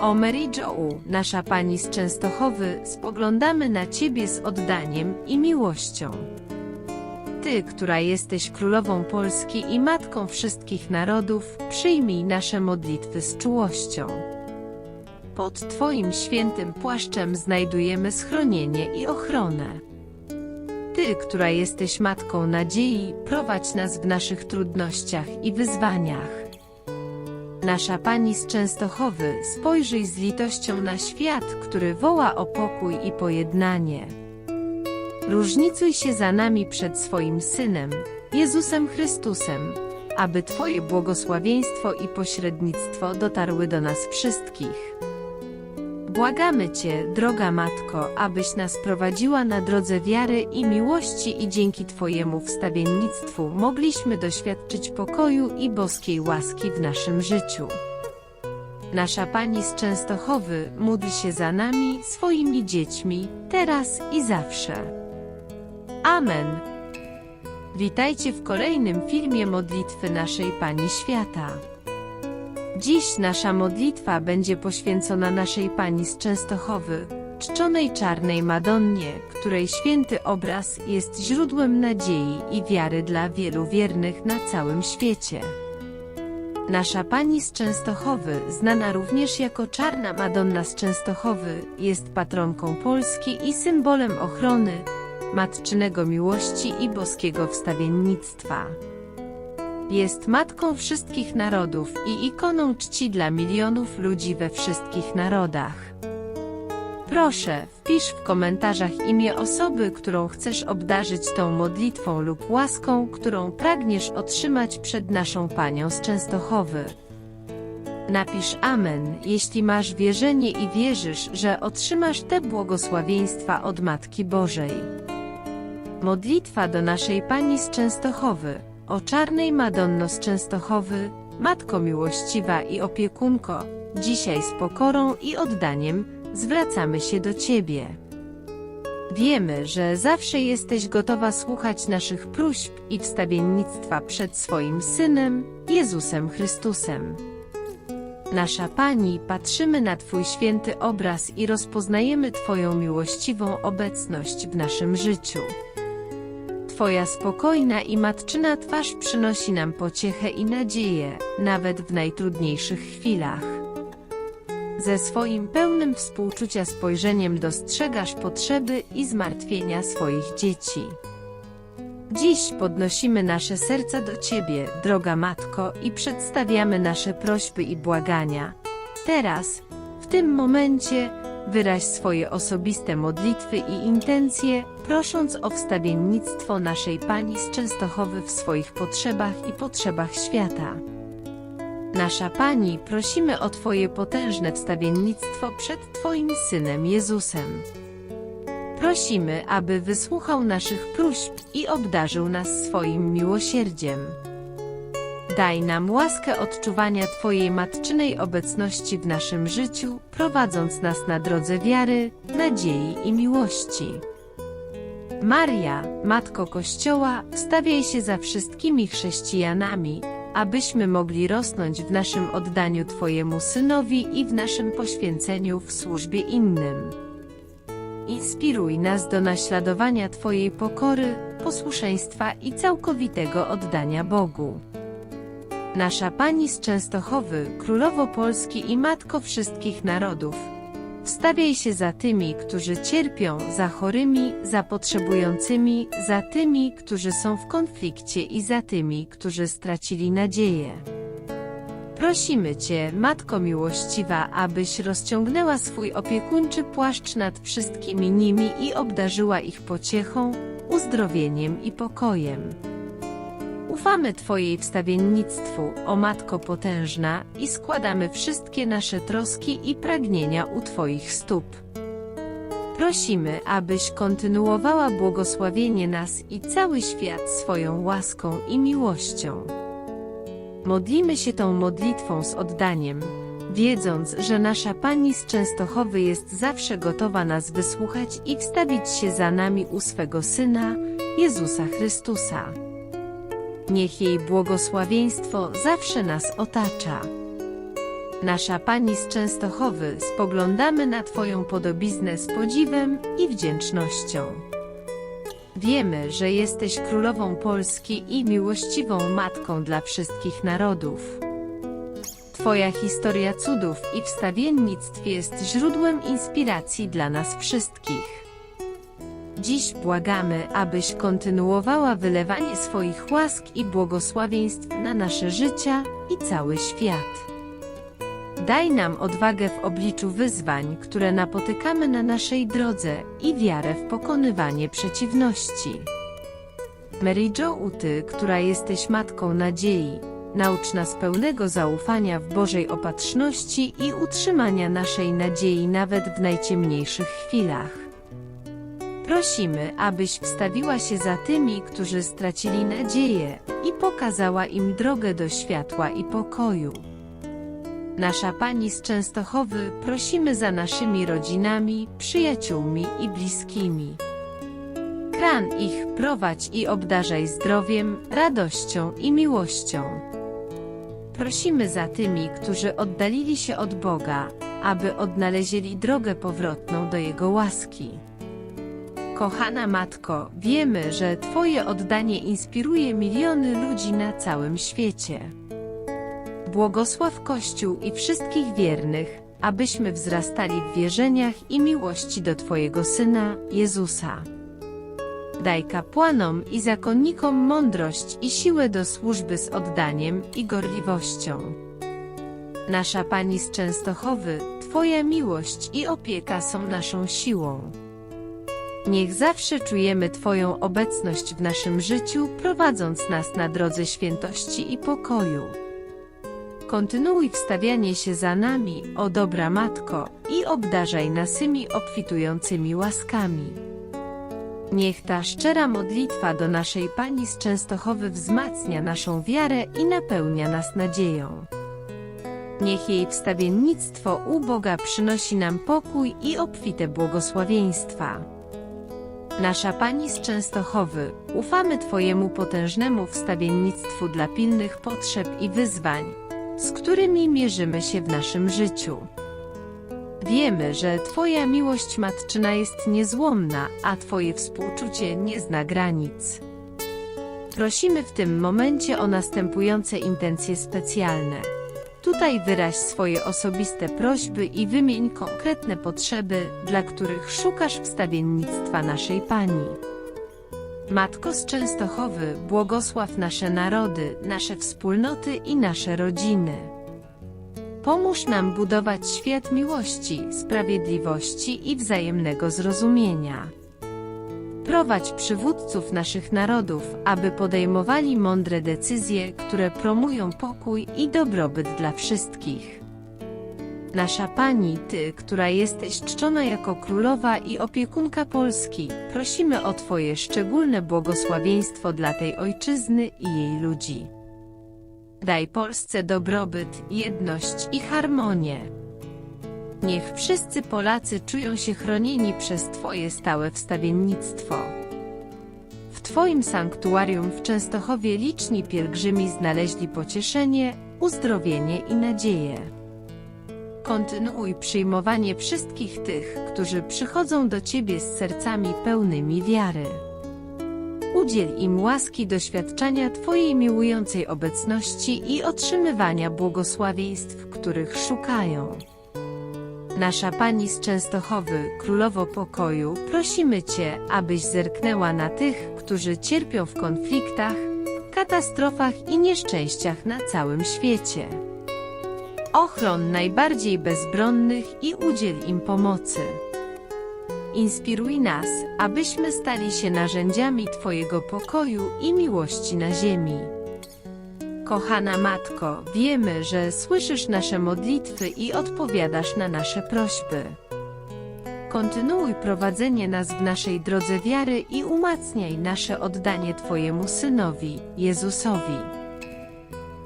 O Mary Jo, nasza pani z Częstochowy, spoglądamy na Ciebie z oddaniem i miłością. Ty, która jesteś królową Polski i matką wszystkich narodów, przyjmij nasze modlitwy z czułością. Pod Twoim świętym płaszczem znajdujemy schronienie i ochronę. Ty, która jesteś matką nadziei, prowadź nas w naszych trudnościach i wyzwaniach. Nasza Pani z Częstochowy, spojrzyj z litością na świat, który woła o pokój i pojednanie. Różnicuj się za nami przed swoim Synem, Jezusem Chrystusem, aby Twoje błogosławieństwo i pośrednictwo dotarły do nas wszystkich. Błagamy Cię, droga Matko, abyś nas prowadziła na drodze wiary i miłości i dzięki Twojemu wstawiennictwu mogliśmy doświadczyć pokoju i boskiej łaski w naszym życiu. Nasza Pani z Częstochowy módl się za nami, swoimi dziećmi, teraz i zawsze. Amen. Witajcie w kolejnym filmie modlitwy naszej Pani Świata. Dziś nasza modlitwa będzie poświęcona naszej Pani z Częstochowy, czczonej czarnej Madonnie, której święty obraz jest źródłem nadziei i wiary dla wielu wiernych na całym świecie. Nasza Pani z Częstochowy, znana również jako Czarna Madonna z Częstochowy, jest patronką Polski i symbolem ochrony, matczynego miłości i boskiego wstawiennictwa. Jest matką wszystkich narodów i ikoną czci dla milionów ludzi we wszystkich narodach. Proszę, wpisz w komentarzach imię osoby, którą chcesz obdarzyć tą modlitwą lub łaską, którą pragniesz otrzymać przed naszą Panią z Częstochowy. Napisz Amen, jeśli masz wierzenie i wierzysz, że otrzymasz te błogosławieństwa od Matki Bożej. Modlitwa do naszej Pani z Częstochowy, o czarnej Madonno z Częstochowy, Matko miłościwa i opiekunko, dzisiaj z pokorą i oddaniem zwracamy się do Ciebie. Wiemy, że zawsze jesteś gotowa słuchać naszych próśb i wstawiennictwa przed swoim Synem, Jezusem Chrystusem. Nasza Pani, patrzymy na Twój święty obraz i rozpoznajemy Twoją miłościwą obecność w naszym życiu. Twoja spokojna i matczyna twarz przynosi nam pociechę i nadzieję, nawet w najtrudniejszych chwilach. Ze swoim pełnym współczucia spojrzeniem dostrzegasz potrzeby i zmartwienia swoich dzieci. Dziś podnosimy nasze serca do Ciebie, droga Matko, i przedstawiamy nasze prośby i błagania. Teraz, w tym momencie, wyraź swoje osobiste modlitwy i intencje, prosząc o wstawiennictwo naszej Pani z Częstochowy w swoich potrzebach i potrzebach świata. Nasza Pani, prosimy o Twoje potężne wstawiennictwo przed Twoim Synem Jezusem. Prosimy, aby wysłuchał naszych próśb i obdarzył nas swoim miłosierdziem. Daj nam łaskę odczuwania Twojej matczynej obecności w naszym życiu, prowadząc nas na drodze wiary, nadziei i miłości. Maria, Matko Kościoła, wstawiaj się za wszystkimi chrześcijanami, abyśmy mogli rosnąć w naszym oddaniu Twojemu Synowi i w naszym poświęceniu w służbie innym. Inspiruj nas do naśladowania Twojej pokory, posłuszeństwa i całkowitego oddania Bogu. Nasza Pani z Częstochowy, Królowo Polski i Matko wszystkich narodów, wstawiaj się za tymi, którzy cierpią, za chorymi, za potrzebującymi, za tymi, którzy są w konflikcie i za tymi, którzy stracili nadzieję. Prosimy Cię, Matko Miłościwa, abyś rozciągnęła swój opiekuńczy płaszcz nad wszystkimi nimi i obdarzyła ich pociechą, uzdrowieniem i pokojem. Ufamy Twojej wstawiennictwu, o Matko Potężna, i składamy wszystkie nasze troski i pragnienia u Twoich stóp. Prosimy, abyś kontynuowała błogosławienie nas i cały świat swoją łaską i miłością. Modlimy się tą modlitwą z oddaniem, wiedząc, że nasza Pani z Częstochowy jest zawsze gotowa nas wysłuchać i wstawić się za nami u swego Syna, Jezusa Chrystusa. Niech jej błogosławieństwo zawsze nas otacza. Nasza Pani z Częstochowy, spoglądamy na Twoją podobiznę z podziwem i wdzięcznością. Wiemy, że jesteś królową Polski i miłościwą matką dla wszystkich narodów. Twoja historia cudów i wstawiennictw jest źródłem inspiracji dla nas wszystkich. Dziś błagamy, abyś kontynuowała wylewanie swoich łask i błogosławieństw na nasze życia i cały świat. Daj nam odwagę w obliczu wyzwań, które napotykamy na naszej drodze i wiarę w pokonywanie przeciwności. Mary Jo Uty, która jesteś matką nadziei, naucz nas pełnego zaufania w Bożej opatrzności i utrzymania naszej nadziei nawet w najciemniejszych chwilach. Prosimy, abyś wstawiła się za tymi, którzy stracili nadzieję i pokazała im drogę do światła i pokoju. Nasza Pani z Częstochowy, prosimy za naszymi rodzinami, przyjaciółmi i bliskimi. Kran ich prowadź i obdarzaj zdrowiem, radością i miłością. Prosimy za tymi, którzy oddalili się od Boga, aby odnaleźli drogę powrotną do Jego łaski. Kochana Matko, wiemy, że Twoje oddanie inspiruje miliony ludzi na całym świecie. Błogosław Kościół i wszystkich wiernych, abyśmy wzrastali w wierzeniach i miłości do Twojego Syna, Jezusa. Daj kapłanom i zakonnikom mądrość i siłę do służby z oddaniem i gorliwością. Nasza Pani z Częstochowy, Twoja miłość i opieka są naszą siłą. Niech zawsze czujemy Twoją obecność w naszym życiu, prowadząc nas na drodze świętości i pokoju. Kontynuuj wstawianie się za nami, o dobra Matko, i obdarzaj nasymi obfitującymi łaskami. Niech ta szczera modlitwa do naszej Pani z Częstochowy wzmacnia naszą wiarę i napełnia nas nadzieją. Niech jej wstawiennictwo u Boga przynosi nam pokój i obfite błogosławieństwa. Nasza Pani z Częstochowy, ufamy Twojemu potężnemu wstawiennictwu dla pilnych potrzeb i wyzwań, z którymi mierzymy się w naszym życiu. Wiemy, że Twoja miłość matczyna jest niezłomna, a Twoje współczucie nie zna granic. Prosimy w tym momencie o następujące intencje specjalne. Tutaj wyraź swoje osobiste prośby i wymień konkretne potrzeby, dla których szukasz wstawiennictwa naszej Pani. Matko z Częstochowy, błogosław nasze narody, nasze wspólnoty i nasze rodziny. Pomóż nam budować świat miłości, sprawiedliwości i wzajemnego zrozumienia. Prowadź przywódców naszych narodów, aby podejmowali mądre decyzje, które promują pokój i dobrobyt dla wszystkich. Nasza Pani, Ty, która jesteś czczona jako królowa i opiekunka Polski, prosimy o Twoje szczególne błogosławieństwo dla tej ojczyzny i jej ludzi. Daj Polsce dobrobyt, jedność i harmonię. Niech wszyscy Polacy czują się chronieni przez Twoje stałe wstawiennictwo. W Twoim sanktuarium w Częstochowie liczni pielgrzymi znaleźli pocieszenie, uzdrowienie i nadzieję. Kontynuuj przyjmowanie wszystkich tych, którzy przychodzą do Ciebie z sercami pełnymi wiary. Udziel im łaski doświadczenia Twojej miłującej obecności i otrzymywania błogosławieństw, których szukają. Nasza Pani z Częstochowy, Królowo Pokoju, prosimy Cię, abyś zerknęła na tych, którzy cierpią w konfliktach, katastrofach i nieszczęściach na całym świecie. Ochron najbardziej bezbronnych i udziel im pomocy. Inspiruj nas, abyśmy stali się narzędziami Twojego pokoju i miłości na ziemi. Kochana Matko, wiemy, że słyszysz nasze modlitwy i odpowiadasz na nasze prośby. Kontynuuj prowadzenie nas w naszej drodze wiary i umacniaj nasze oddanie Twojemu Synowi, Jezusowi.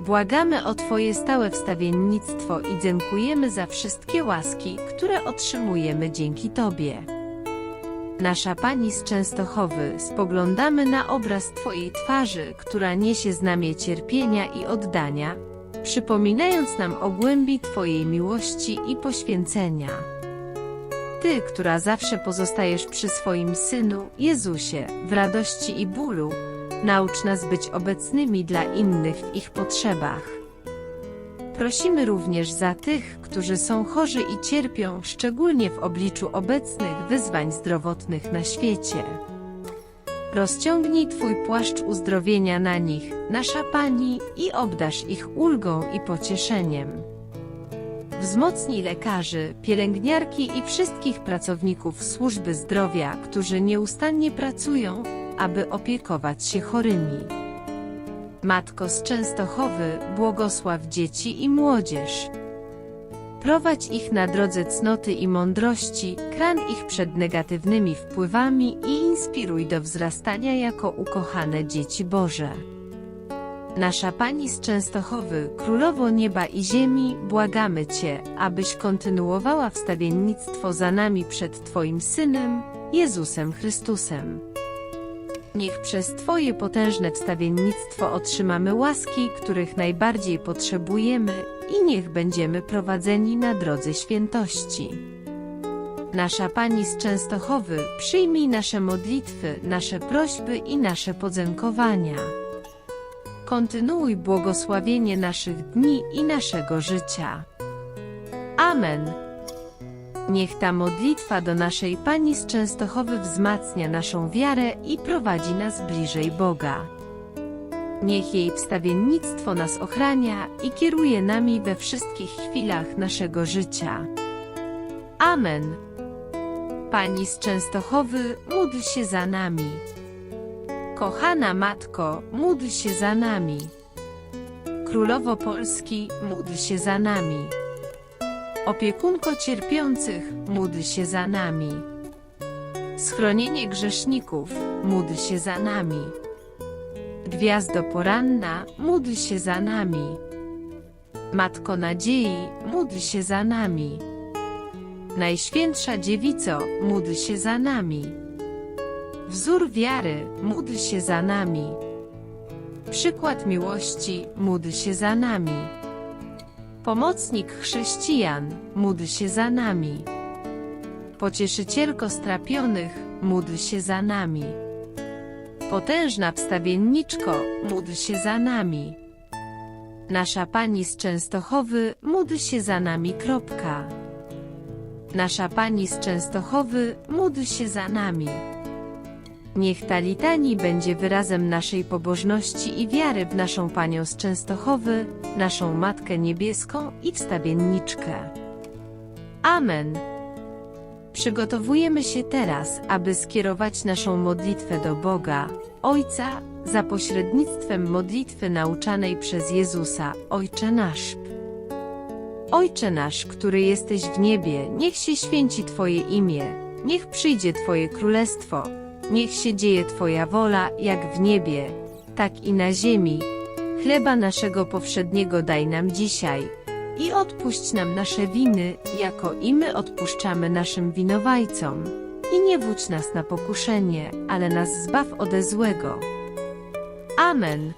Błagamy o Twoje stałe wstawiennictwo i dziękujemy za wszystkie łaski, które otrzymujemy dzięki Tobie. Nasza Pani z Częstochowy, spoglądamy na obraz Twojej twarzy, która niesie znamie cierpienia i oddania, przypominając nam o głębi Twojej miłości i poświęcenia. Ty, która zawsze pozostajesz przy swoim Synu, Jezusie, w radości i bólu, naucz nas być obecnymi dla innych w ich potrzebach. Prosimy również za tych, którzy są chorzy i cierpią, szczególnie w obliczu obecnych wyzwań zdrowotnych na świecie. Rozciągnij Twój płaszcz uzdrowienia na nich, nasza Pani, i obdasz ich ulgą i pocieszeniem. Wzmocnij lekarzy, pielęgniarki i wszystkich pracowników służby zdrowia, którzy nieustannie pracują, aby opiekować się chorymi. Matko z Częstochowy, błogosław dzieci i młodzież. Prowadź ich na drodze cnoty i mądrości, kran ich przed negatywnymi wpływami i inspiruj do wzrastania jako ukochane dzieci Boże. Nasza Pani z Częstochowy, Królowo Nieba i Ziemi, błagamy Cię, abyś kontynuowała wstawiennictwo za nami przed Twoim Synem, Jezusem Chrystusem. Niech przez Twoje potężne wstawiennictwo otrzymamy łaski, których najbardziej potrzebujemy i niech będziemy prowadzeni na drodze świętości. Nasza Pani z Częstochowy, przyjmij nasze modlitwy, nasze prośby i nasze podziękowania. Kontynuuj błogosławienie naszych dni i naszego życia. Amen. Niech ta modlitwa do naszej Pani z Częstochowy wzmacnia naszą wiarę i prowadzi nas bliżej Boga. Niech jej wstawiennictwo nas ochrania i kieruje nami we wszystkich chwilach naszego życia. Amen. Pani z Częstochowy, módl się za nami. Kochana Matko, módl się za nami. Królowo Polski, módl się za nami. Opiekunko cierpiących, módl się za nami. Schronienie grzeszników, módl się za nami. Gwiazdo poranna, módl się za nami. Matko nadziei, módl się za nami. Najświętsza dziewico, módl się za nami. Wzór wiary, módl się za nami. Przykład miłości, módl się za nami. Pomocnik chrześcijan, módl się za nami. Pocieszycielko strapionych, módl się za nami. Potężna wstawienniczko, módl się za nami. Nasza Pani z Częstochowy, módl się za nami. Kropka. Nasza Pani z Częstochowy, módl się za nami. Niech ta litanii będzie wyrazem naszej pobożności i wiary w naszą Panią z Częstochowy, naszą Matkę Niebieską i wstawienniczkę. Amen. Przygotowujemy się teraz, aby skierować naszą modlitwę do Boga, Ojca, za pośrednictwem modlitwy nauczanej przez Jezusa, Ojcze nasz. Ojcze nasz, który jesteś w niebie, niech się święci Twoje imię, niech przyjdzie Twoje królestwo, niech się dzieje Twoja wola, jak w niebie, tak i na ziemi. Chleba naszego powszedniego daj nam dzisiaj i odpuść nam nasze winy, jako i my odpuszczamy naszym winowajcom. I nie wódź nas na pokuszenie, ale nas zbaw ode złego. Amen.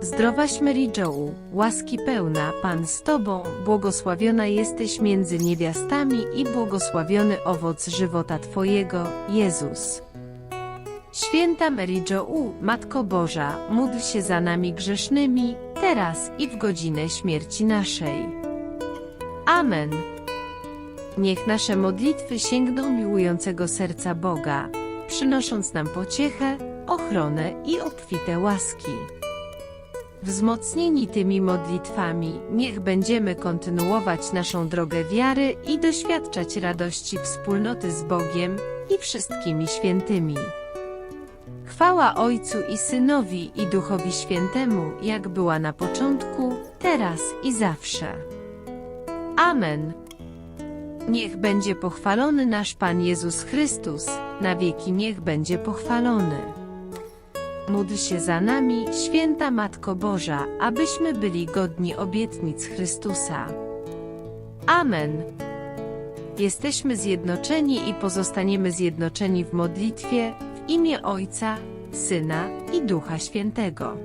Zdrowaś Mary Jo, łaski pełna, Pan z Tobą, błogosławiona jesteś między niewiastami i błogosławiony owoc żywota Twojego, Jezus. Święta Mary Jo, Matko Boża, módl się za nami grzesznymi, teraz i w godzinę śmierci naszej. Amen. Niech nasze modlitwy sięgną miłującego serca Boga, przynosząc nam pociechę, ochronę i obfite łaski. Wzmocnieni tymi modlitwami, niech będziemy kontynuować naszą drogę wiary i doświadczać radości wspólnoty z Bogiem i wszystkimi świętymi. Chwała Ojcu i Synowi i Duchowi Świętemu, jak była na początku, teraz i zawsze. Amen. Niech będzie pochwalony nasz Pan Jezus Chrystus, na wieki niech będzie pochwalony. Módl się za nami, święta Matko Boża, abyśmy byli godni obietnic Chrystusa. Amen. Jesteśmy zjednoczeni i pozostaniemy zjednoczeni w modlitwie, imię Ojca, Syna i Ducha Świętego.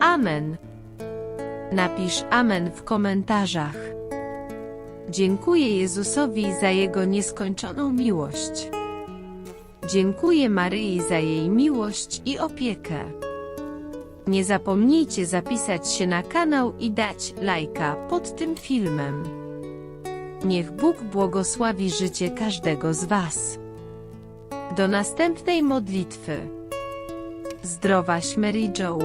Amen. Napisz Amen w komentarzach. Dziękuję Jezusowi za Jego nieskończoną miłość. Dziękuję Maryi za jej miłość i opiekę. Nie zapomnijcie zapisać się na kanał i dać lajka pod tym filmem. Niech Bóg błogosławi życie każdego z Was. Do następnej modlitwy. Zdrowaś Mary Jo.